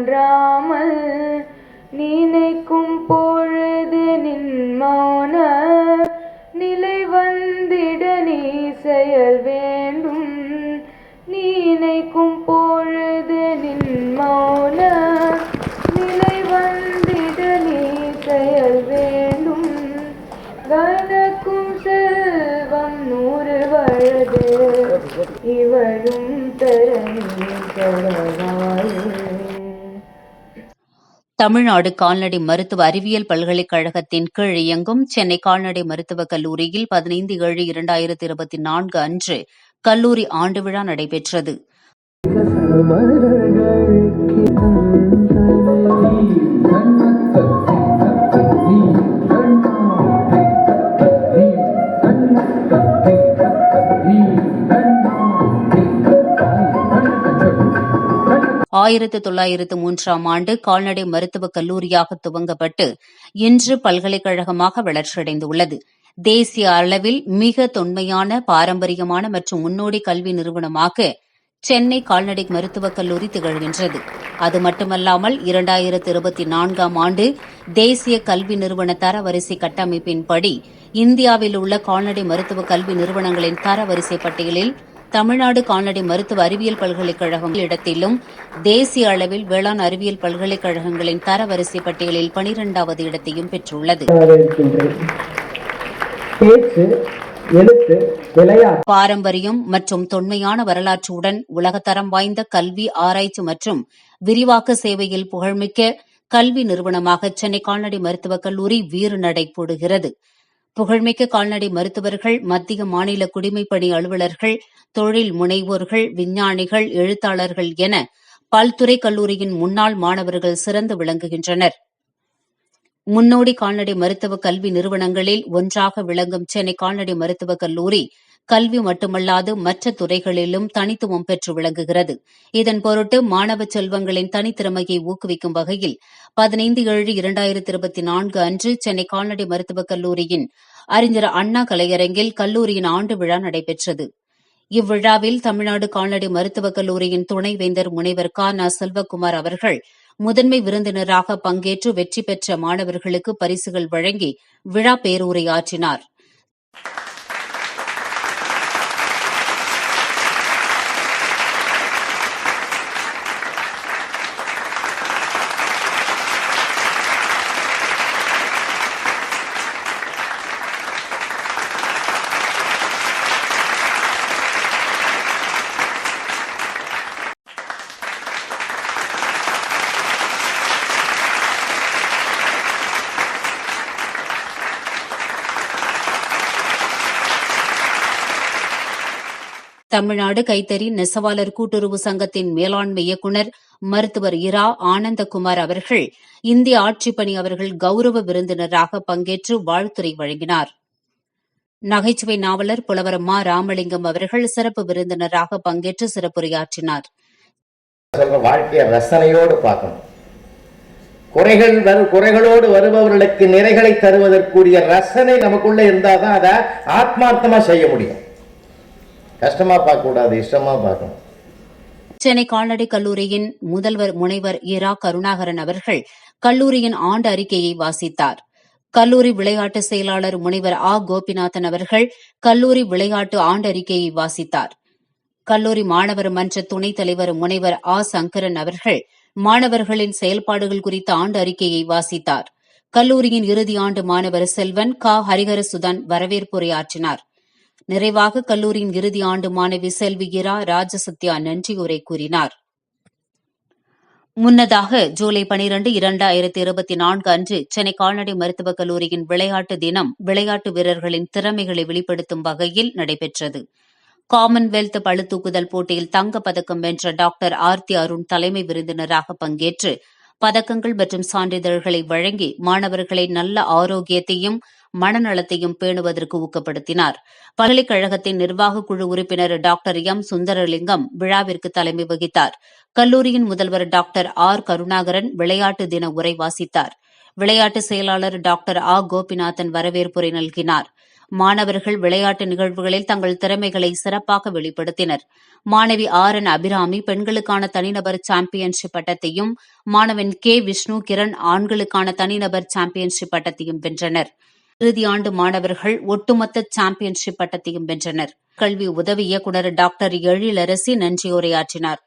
தோன்றாமல் நினைக்கும் பொழுது நின்மான நிலை வந்திட நீ செயல் வேண்டும். நினைக்கும் பொழுது நின்மான நிலை வந்திட நீ செயல் வேண்டும். கனக்கும் செல்வம் நூறு வயது இவளும் தரணி தொடராயும் தமிழ்நாடு கால்நடை மருத்துவ அறிவியல் பல்கலைக்கழகத்தின் கீழ் இயங்கும் சென்னை கால்நடை மருத்துவக் கல்லூரியில் பதினைந்து ஏழு இரண்டாயிரத்தி இருபத்தி நான்கு அன்று கல்லூரி ஆண்டு விழா நடைபெற்றது. ஆயிரத்து தொள்ளாயிரத்து மூன்றாம் ஆண்டு கால்நடை மருத்துவக் கல்லூரியாக துவங்கப்பட்டு இன்று பல்கலைக்கழகமாக வளர்ச்சியடைந்துள்ளது. தேசிய அளவில் மிக தொன்மையான பாரம்பரியமான மற்றும் முன்னோடி கல்வி நிறுவனமாக சென்னை கால்நடை மருத்துவக் கல்லூரி திகழ்கின்றது. அது மட்டுமல்லாமல் இரண்டாயிரத்து இருபத்தி நான்காம் ஆண்டு தேசிய கல்வி நிறுவன தரவரிசை கட்டமைப்பின்படி இந்தியாவில் உள்ள கால்நடை மருத்துவ கல்வி நிறுவனங்களின் தரவரிசை பட்டியலில் தமிழ்நாடு கால்நடை மருத்துவ அறிவியல் பல்கலைக்கழகம் இடத்திலும் தேசிய அளவில் வேளாண் அறிவியல் பல்கலைக்கழகங்களின் தரவரிசை பட்டியலில் பனிரெண்டாவது இடத்தையும் பெற்றுள்ளது. பாரம்பரியம் மற்றும் தொன்மையான வரலாற்றுடன் உலகத்தரம் வாய்ந்த கல்வி ஆராய்ச்சி மற்றும் விரிவாக்க சேவையில் புகழ்மிக்க கல்வி நிறுவனமாக சென்னை கால்நடை மருத்துவக் கல்லூரி வீறு நடை போடுகிறது. புகழ்மிக்க கால்நடை மருத்துவர்கள் மத்திய மாநில குடிமைப்பணி அலுவலர்கள் தொழில் முனைவோர்கள் விஞ்ஞானிகள் எழுத்தாளர்கள் என பல்துறை கல்லூரியின் முன்னாள் மாணவர்கள் சிறந்து விளங்குகின்றனர். முன்னோடி கால்நடை மருத்துவ கல்வி நிறுவனங்களில் ஒன்றாக விளங்கும் சென்னை கால்நடை மருத்துவக் கல்லூரி கல்வி மட்டுமல்லாது மற்ற துறைகளிலும் தனித்துவம் பெற்று விளங்குகிறது. இதன் பொருட்டு மாணவ செல்வங்களின் தனித்திறமையை ஊக்குவிக்கும் வகையில் பதினைந்து ஏழு இரண்டாயிரத்தி இருபத்தி நான்கு அன்று சென்னை கால்நடை மருத்துவக் கல்லூரியின் அறிஞர் அண்ணா கலையரங்கில் கல்லூரியின் ஆண்டு விழா நடைபெற்றது. இவ்விழாவில் தமிழ்நாடு கால்நடை மருத்துவக் கல்லூரியின் துணைவேந்தர் முனைவர் க. ந. செல்வக்குமார் அவர்கள் முதன்மை விருந்தினராக பங்கேற்று வெற்றி பெற்ற மாணவர்களுக்கு பரிசுகள் வழங்கி விழா பேருரையாற்றினாா் தமிழ்நாடு கைத்தறி நெசவாளர் கூட்டுறவு சங்கத்தின் மேலாண்மை இயக்குநர் மருத்துவர் இரா ஆனந்தகுமார் அவர்கள் இந்திய ஆட்சிப்பணி அவர்கள் கௌரவ விருந்தினராக பங்கேற்று வாழ்த்துறை வழங்கினார். நகைச்சுவை நாவலர் புலவர் மா ராமலிங்கம் அவர்கள் சிறப்பு விருந்தினராக பங்கேற்று சிறப்புரையாற்றினார். வாழ்க்கைய ரசனையோடு பார்க்கணும். குறைகள் வரும் குறைகளோடு வருபவர்களுக்கு நிறைகளை தருவதற்குரிய ரசனை நமக்குள்ள இருந்தாதான் அதை ஆத்மார்த்தமா செய்ய முடியும். கஷ்டமாக பார்க்கக்கூடாது இஷ்டமாக பார்க்கணும். சென்னை கால்நடை கல்லூரியின் முதல்வர் முனைவர் இரா கருணாகரன் அவர்கள் கல்லூரியின் ஆண்டு அறிக்கையை வாசித்தார். கல்லூரி விளையாட்டு செயலாளர் முனைவர் ஆ. கோபிநாதன் அவர்கள் கல்லூரி விளையாட்டு ஆண்டு அறிக்கையை வாசித்தார். கல்லூரி மாணவர் மன்ற துணைத் தலைவர் முனைவர் ஆ. சங்கரன் அவர்கள் மாணவர்களின் செயல்பாடுகள் குறித்த ஆண்டு அறிக்கையை வாசித்தார். கல்லூரியின் இறுதி ஆண்டு மாணவர் செல்வன் கா. ஹரிஹரசுதன் வரவேற்புரையாற்றினார். நிறைவாக கல்லூரியின் இறுதி ஆண்டு மாணவி செல்வி இரா ராஜசத்யா நன்றியுரை கூறினார். முன்னதாக ஜூலை பனிரண்டு இரண்டாயிரத்தி இருபத்தி நான்கு அன்று சென்னை கால்நடை மருத்துவக் கல்லூரியின் விளையாட்டு தினம் விளையாட்டு வீரர்களின் திறமைகளை வெளிப்படுத்தும் வகையில் நடைபெற்றது. காமன்வெல்த் பளுதூக்குதல் போட்டியில் தங்கப்பதக்கம் வென்ற டாக்டர் ஆர்த்தி அருண் தலைமை விருந்தினராக பங்கேற்று பதக்கங்கள் மற்றும் சான்றிதழ்களை வழங்கி மாணவர்களை நல்ல ஆரோக்கியத்தையும் மனநலத்தையும் பேணுவதற்கு ஊக்கப்படுத்தினார். பல்கலைக்கழகத்தின் நிர்வாக குழு உறுப்பினர் டாக்டர் எம். சுந்தரலிங்கம் விழாவிற்கு தலைமை வகித்தார். கல்லூரியின் முதல்வர் டாக்டர் ஆர். கருணாகரன் விளையாட்டு தின உரை வாசித்தார். விளையாட்டு செயலாளர் டாக்டர் ஆ. கோபிநாதன் வரவேற்புரை நல்கினார். மாணவர்கள் விளையாட்டு நிகழ்வுகளில் தங்கள் திறமைகளை சிறப்பாக வெளிப்படுத்தினர். மாணவி ஆர். என். அபிராமி பெண்களுக்கான தனிநபர் சாம்பியன்ஷிப் பட்டத்தையும் மாணவன் கே. விஷ்ணு கிரண் ஆண்களுக்கான தனிநபர் சாம்பியன்ஷிப் பட்டத்தையும் வென்றனர். இறுதி ஆண்டு மாணவர்கள் ஒட்டுமொத்த சாம்பியன்ஷிப் பட்டத்தையும் வென்றனர். கல்வி உதவி இயக்குநர் டாக்டர் எழிலரசி நன்றியுரையாற்றினார்.